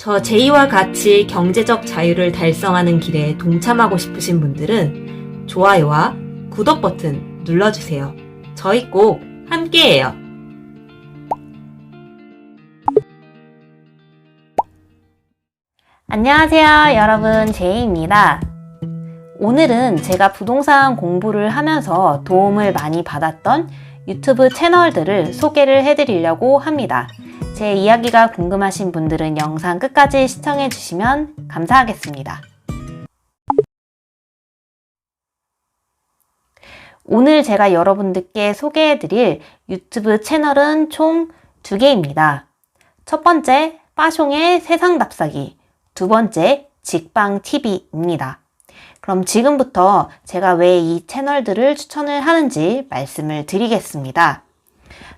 저 제이와 같이 경제적 자유를 달성하는 길에 동참하고 싶으신 분들은 좋아요와 구독 버튼 눌러주세요. 저희 꼭 함께해요. 안녕하세요, 여러분. 제이입니다. 오늘은 제가 부동산 공부를 하면서 도움을 많이 받았던 유튜브 채널들을 소개를 해드리려고 합니다. 제 이야기가 궁금하신 분들은 영상 끝까지 시청해 주시면 감사하겠습니다. 오늘 제가 여러분들께 소개해 드릴 유튜브 채널은 총 두 개입니다. 첫 번째, 빠숑의 세상 답사기. 두 번째, 직방TV입니다. 그럼 지금부터 제가 왜 이 채널들을 추천을 하는지 말씀을 드리겠습니다.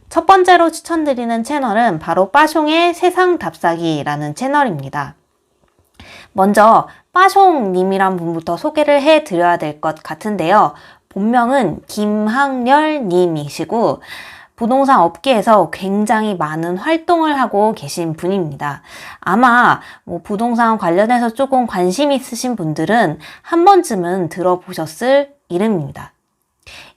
첫 번째로 추천드리는 채널은 바로 빠숑의 세상 답사기라는 채널입니다. 먼저 빠숑님이란 분부터 소개를 해 드려야 될 것 같은데요. 본명은 김학렬님이시고 부동산 업계에서 굉장히 많은 활동을 하고 계신 분입니다. 아마 뭐 부동산 관련해서 조금 관심 있으신 분들은 한 번쯤은 들어보셨을 이름입니다.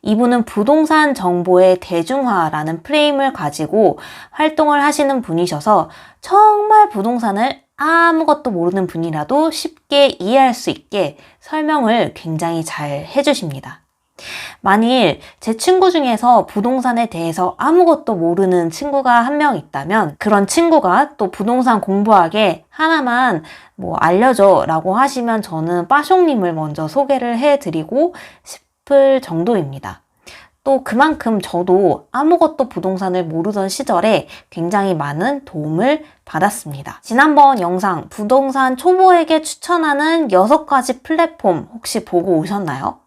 이분은 부동산 정보의 대중화라는 프레임을 가지고 활동을 하시는 분이셔서 정말 부동산을 아무것도 모르는 분이라도 쉽게 이해할 수 있게 설명을 굉장히 잘 해주십니다. 만일 제 친구 중에서 부동산에 대해서 아무것도 모르는 친구가 한 명 있다면 그런 친구가 또 부동산 공부하게 하나만 뭐 알려줘 라고 하시면 저는 빠숑님을 먼저 소개를 해드리고 싶을 정도입니다. 또 그만큼 저도 아무것도 부동산을 모르던 시절에 굉장히 많은 도움을 받았습니다. 지난번 영상 부동산 초보에게 추천하는 6가지 플랫폼 혹시 보고 오셨나요?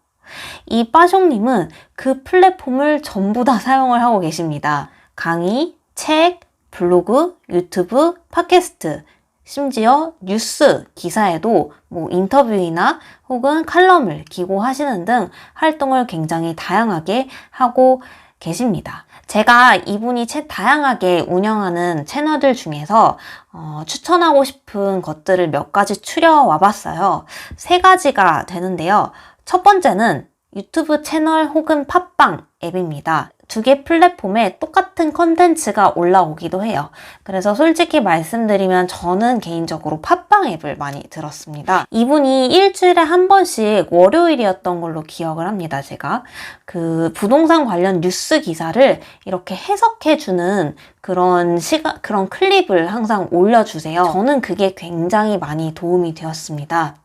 이 빠숑님은 그 플랫폼을 전부 다 사용을 하고 계십니다. 강의, 책, 블로그, 유튜브, 팟캐스트, 심지어 뉴스 기사에도 뭐 인터뷰이나 혹은 칼럼을 기고하시는 등 활동을 굉장히 다양하게 하고 계십니다. 제가 이분이 채 다양하게 운영하는 채널들 중에서 어, 추천하고 싶은 것들을 몇 가지 추려와 봤어요. 세 가지가 되는데요. 첫 번째는 유튜브 채널 혹은 팟빵 앱입니다. 두 개 플랫폼에 똑같은 컨텐츠가 올라오기도 해요. 그래서 솔직히 말씀드리면 저는 개인적으로 팟빵 앱을 많이 들었습니다. 이분이 일주일에 한 번씩 월요일이었던 걸로 기억을 합니다. 제가 그 부동산 관련 뉴스 기사를 이렇게 해석해주는 그런 시간, 그런 클립을 항상 올려주세요. 저는 그게 굉장히 많이 도움이 되었습니다.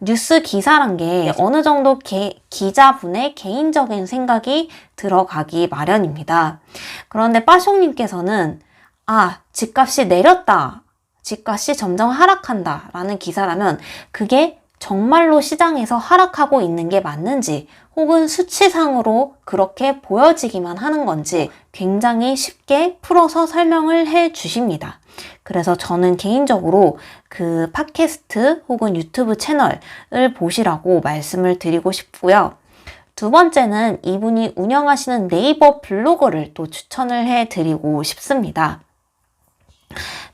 뉴스 기사란 게 어느 정도 게, 기자분의 개인적인 생각이 들어가기 마련입니다. 그런데 빠숑님께서는 아, 집값이 내렸다. 집값이 점점 하락한다. 라는 기사라면 그게 정말로 시장에서 하락하고 있는 게 맞는지 혹은 수치상으로 그렇게 보여지기만 하는 건지 굉장히 쉽게 풀어서 설명을 해 주십니다. 그래서 저는 개인적으로 그 팟캐스트 혹은 유튜브 채널을 보시라고 말씀을 드리고 싶고요. 두 번째는 이분이 운영하시는 네이버 블로그를 또 추천을 해 드리고 싶습니다.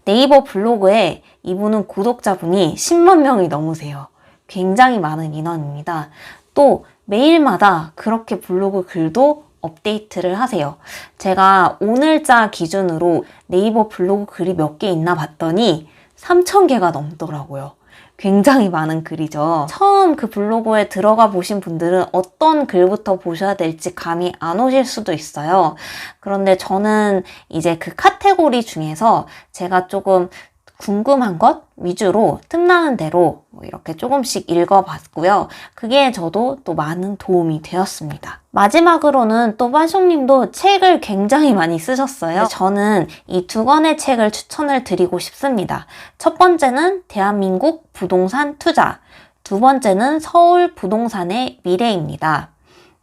네이버 블로그에 이분은 구독자분이 10만 명이 넘으세요. 굉장히 많은 인원입니다. 또 매일마다 그렇게 블로그 글도 업데이트를 하세요. 제가 오늘자 기준으로 네이버 블로그 글이 몇 개 있나 봤더니 3,000개가 넘더라고요. 굉장히 많은 글이죠. 처음 그 블로그에 들어가 보신 분들은 어떤 글부터 보셔야 될지 감이 안 오실 수도 있어요. 그런데 저는 이제 그 카테고리 중에서 제가 조금 궁금한 것 위주로 틈나는 대로 뭐 이렇게 조금씩 읽어봤고요. 그게 저도 또 많은 도움이 되었습니다. 마지막으로는 또 빠숑님도 책을 굉장히 많이 쓰셨어요. 저는 이 두 권의 책을 추천을 드리고 싶습니다. 첫 번째는 대한민국 부동산 투자, 두 번째는 서울 부동산의 미래입니다.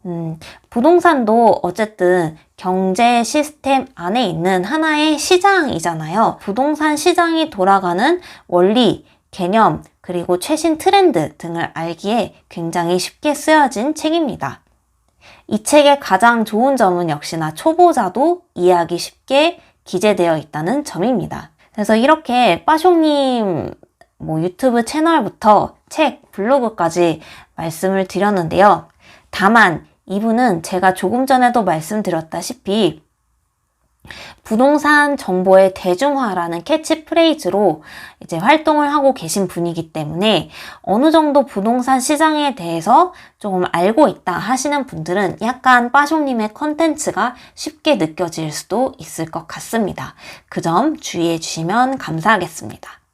음, 부동산도 어쨌든 경제 시스템 안에 있는 하나의 시장이잖아요. 부동산 시장이 돌아가는 원리, 개념, 그리고 최신 트렌드 등을 알기에 굉장히 쉽게 쓰여진 책입니다. 이 책의 가장 좋은 점은 역시나 초보자도 이해하기 쉽게 기재되어 있다는 점입니다. 그래서 이렇게 빠숑님 뭐 유튜브 채널부터 책, 블로그까지 말씀을 드렸는데요. 다만 이분은 제가 조금 전에도 말씀드렸다시피 부동산 정보의 대중화라는 캐치프레이즈로 이제 활동을 하고 계신 분이기 때문에 어느 정도 부동산 시장에 대해서 조금 알고 있다 하시는 분들은 약간 빠숑님의 컨텐츠가 쉽게 느껴질 수도 있을 것 같습니다. 그 점 주의해 주시면 감사하겠습니다.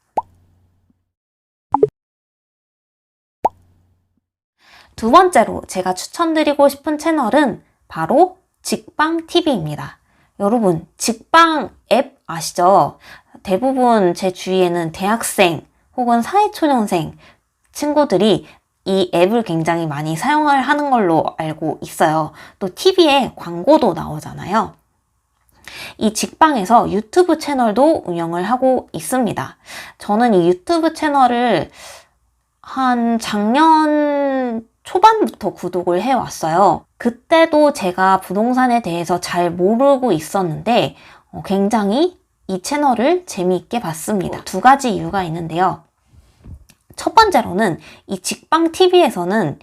두 번째로 제가 추천드리고 싶은 채널은 바로 직방TV입니다. 여러분, 직방 앱 아시죠? 대부분 제 주위에는 대학생 혹은 사회초년생 친구들이 이 앱을 굉장히 많이 사용을 하는 걸로 알고 있어요. 또 TV에 광고도 나오잖아요. 이 직방에서 유튜브 채널도 운영을 하고 있습니다. 저는 이 유튜브 채널을 한 작년 초반부터 구독을 해왔어요. 그때도 제가 부동산에 대해서 잘 모르고 있었는데 어, 굉장히 이 채널을 재미있게 봤습니다. 두 가지 이유가 있는데요. 첫 번째로는 이 직방TV에서는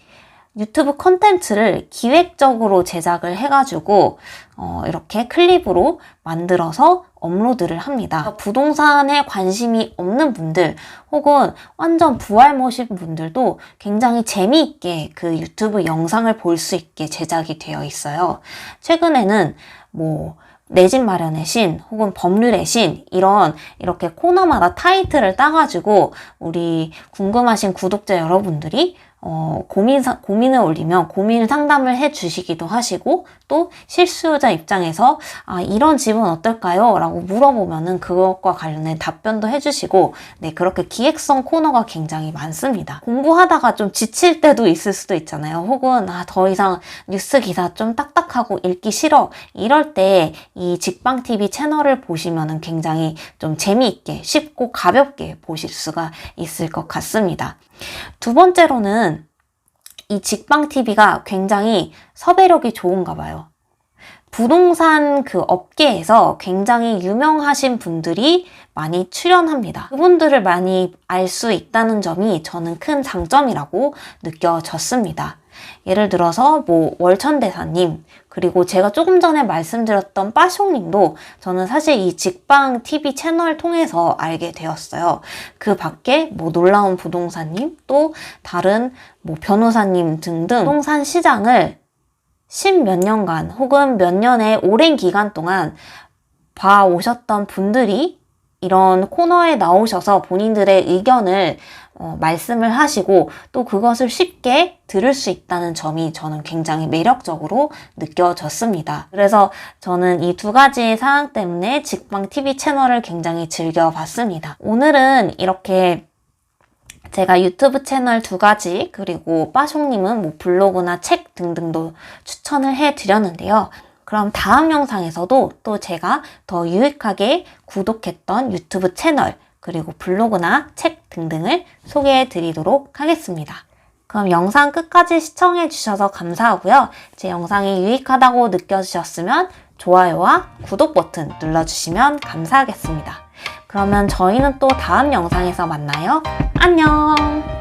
유튜브 컨텐츠를 기획적으로 제작을 해가지고 어, 이렇게 클립으로 만들어서 업로드를 합니다. 부동산에 관심이 없는 분들 혹은 완전 부활모신 분들도 굉장히 재미있게 그 유튜브 영상을 볼 수 있게 제작이 되어 있어요. 최근에는 뭐 내집 마련의 신 혹은 법률의 신 이런 이렇게 코너마다 타이틀을 따가지고 우리 궁금하신 구독자 여러분들이 어, 고민, 사- 고민을 올리면 고민 상담을 해 주시기도 하시고, 또 실수요자 입장에서, 아, 이런 집은 어떨까요? 라고 물어보면은 그것과 관련된 답변도 해 주시고, 네, 그렇게 기획성 코너가 굉장히 많습니다. 공부하다가 좀 지칠 때도 있을 수도 있잖아요. 혹은, 아, 더 이상 뉴스 기사 좀 딱딱하고 읽기 싫어. 이럴 때 이 직방TV 채널을 보시면은 굉장히 좀 재미있게, 쉽고 가볍게 보실 수가 있을 것 같습니다. 두 번째로는 이 직방TV가 굉장히 섭외력이 좋은가 봐요. 부동산 그 업계에서 굉장히 유명하신 분들이 많이 출연합니다. 그분들을 많이 알 수 있다는 점이 저는 큰 장점이라고 느껴졌습니다. 예를 들어서 뭐 월천대사님 그리고 제가 조금 전에 말씀드렸던 빠숑님도 저는 사실 이 직방 TV 채널 통해서 알게 되었어요. 그 밖에 뭐 놀라운 부동산님 또 다른 뭐 변호사님 등등 부동산 시장을 십몇 년간 혹은 몇 년의 오랜 기간 동안 봐 오셨던 분들이 이런 코너에 나오셔서 본인들의 의견을 어, 말씀을 하시고 또 그것을 쉽게 들을 수 있다는 점이 저는 굉장히 매력적으로 느껴졌습니다. 그래서 저는 이 두 가지 사항 때문에 직방 TV 채널을 굉장히 즐겨봤습니다. 오늘은 이렇게 제가 유튜브 채널 두 가지 그리고 빠숑님은 뭐 블로그나 책 등등도 추천을 해드렸는데요. 그럼 다음 영상에서도 또 제가 더 유익하게 구독했던 유튜브 채널 그리고 블로그나 책 등등을 소개해 드리도록 하겠습니다. 그럼 영상 끝까지 시청해 주셔서 감사하고요. 제 영상이 유익하다고 느껴지셨으면 좋아요와 구독 버튼 눌러주시면 감사하겠습니다. 그러면 저희는 또 다음 영상에서 만나요. 안녕!